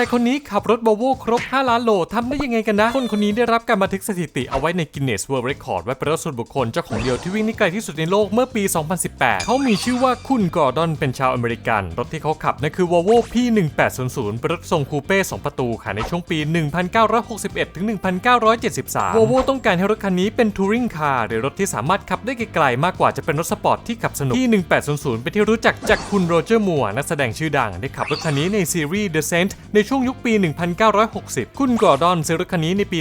ายคนนี้ขับรถ v o l v o ครบ 5 ล้านโลทำได้ยังไงกันนะ คนคนนี้ได้รับการบันทึกสถิติเอาไว้ใน Guinness World Record ไว้เป็นรถส่วนบุคคลเจ้าของเดียวที่วิ่งได้ไกลที่สุดในโลกเมื่อปี 2018 เขามีชื่อว่าคุณกอร์ดอนเป็นชาวอเมริกัน รถที่เขาขับนั่นคือ Volvo P1800 เป็นรถทรงคูเป้2ประตูขายในช่วงปี 1961ถึง1973 Volvo ต้องการให้รถคันนี้เป็นทัวริงคาร์หรือรถที่สามารถขับได้ไกลๆมากกว่าจะเป็นรถสปอร์ตที่ขับสนุก P1800 เป็นที่รู้จักจากคุณโรเจอร์มัวร์นักแสดงชื่อดังได้ขับรถคันนี้ในซีรีส์ The Saint ในช่วงยุคปี 1960 คุณกอร์ดอนซื้อรถคันนี้ในปี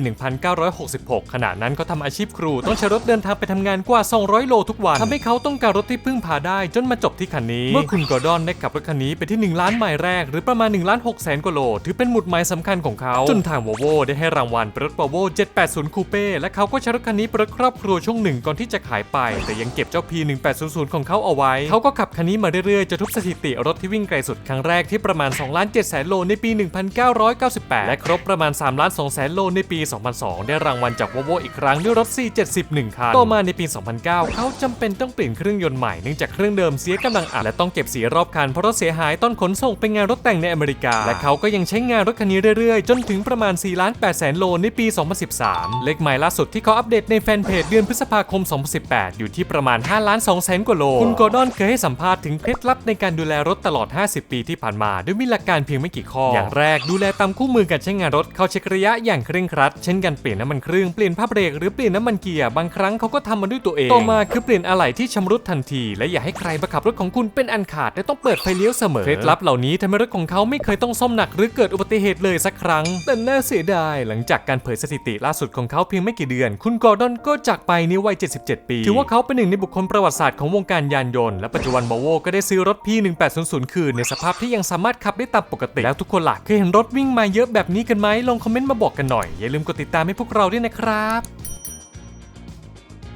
1966 ขณะนั้นเขาทำอาชีพครูต้องใช้รถเดินทางไปทำงานกว่า 200 โลทุกวันทำให้เขาต้องการรถที่พึ่งพาได้จนมาจบที่คันนี้ เมื่อคุณกอร์ดอนได้ขับรถคันนี้ไปที่ 1 ล้านไมล์แรก หรือประมาณ1ล้าน6แสนกว่าโล ถือเป็นหมุดหมายสำคัญของเขาจนทาง Volvo ได้ให้รางวัลรถ Volvo 780 Coupe และเขาก็ใช้รถคันนี้เป็นรถครอบครัวช่วงหนึ่งก่อนที่จะขายไป แต่ยังเก็บเจ้า P1800 ของเขาเอาไว้ เขาก็ขับคันนี้มาเรื่อยๆจนทุบสถิติรถที่วิ่งไกลสุดครั้งแรกที่ประมาณ2ล้าน7แสนโลในปี1998 และครบประมาณ3ล้าน2แสนโลในปี 2002 ได้รางวัลจาก Volvo อีกครั้งด้วยรถ C70 คัน ต่อมาในปี 2009 เขาจำเป็นต้องเปลี่ยนเครื่องยนต์ใหม่เนื่องจากเครื่องเดิมเสียกำลังอัดและต้องเก็บสีรอบคันเพราะรถเสียหายตอนขนส่งไปงานรถแต่งในอเมริกา และเขาก็ยังใช้งานรถคันนี้เรื่อยๆ จนถึงประมาณ4ล้าน8แสนโลในปี 2013 เลขใหม่ล่าสุดที่เขาอัปเดตในแฟนเพจเดือนพฤษภาคม 2018 อยู่ที่ประมาณ5ล้าน2แสนกว่าโล คุณกอร์ดอนเคยให้สัมภาษณ์ถึงเคล็ดลับในการดูแลรถตลอด 50 ปีที่ผ่านมาด้วยมีหลักการเพียงไม่กี่ข้ออย่างแรกดูแลตามคู่มือการใช้งานรถเขาเช็คระยะอย่างเคร่งครัด เช่นการเปลี่ยนน้ำมันเครื่องเปลี่ยนผ้าเบรกหรือเปลี่ยนน้ำมันเกียร์บางครั้งเขาก็ทำมาด้วยตัวเอง ต่อมาคือเปลี่ยนอะไหล่ที่ชำรุดทันที และอย่าให้ใครมาขับรถของคุณเป็นอันขาดและต้องเปิดไฟเลี้ยวเสมอเคล็ดลับเหล่านี้ทำให้รถของเขาไม่เคยต้องซ่อมหนักหรือเกิดอุบัติเหตุเลยสักครั้ง แต่น่าเสียดายหลังจากการเผยสถิติล่าสุดของเขาเพียงไม่กี่เดือน คุณกอร์ดอนก็จากไปในวัย 77 ปี ถือว่าเขาเป็นหนึ่งในบุคคลประวัติศาสตร์ของวงการยานยนต์และปัจจุบัน v o l v o ก็ได้ซื้อรถ P1800 คืนในสภาพที่ยังสามารถขับได้ตามปกติแล้วทุกคนล่ะเคยเห็นรถวิ่งมาเยอะแบบนี้กันไหมลองคอมเมนต์มาบอกกันหน่อย อย่าลืมกดติดตามให้พวกเราด้วยนะครับ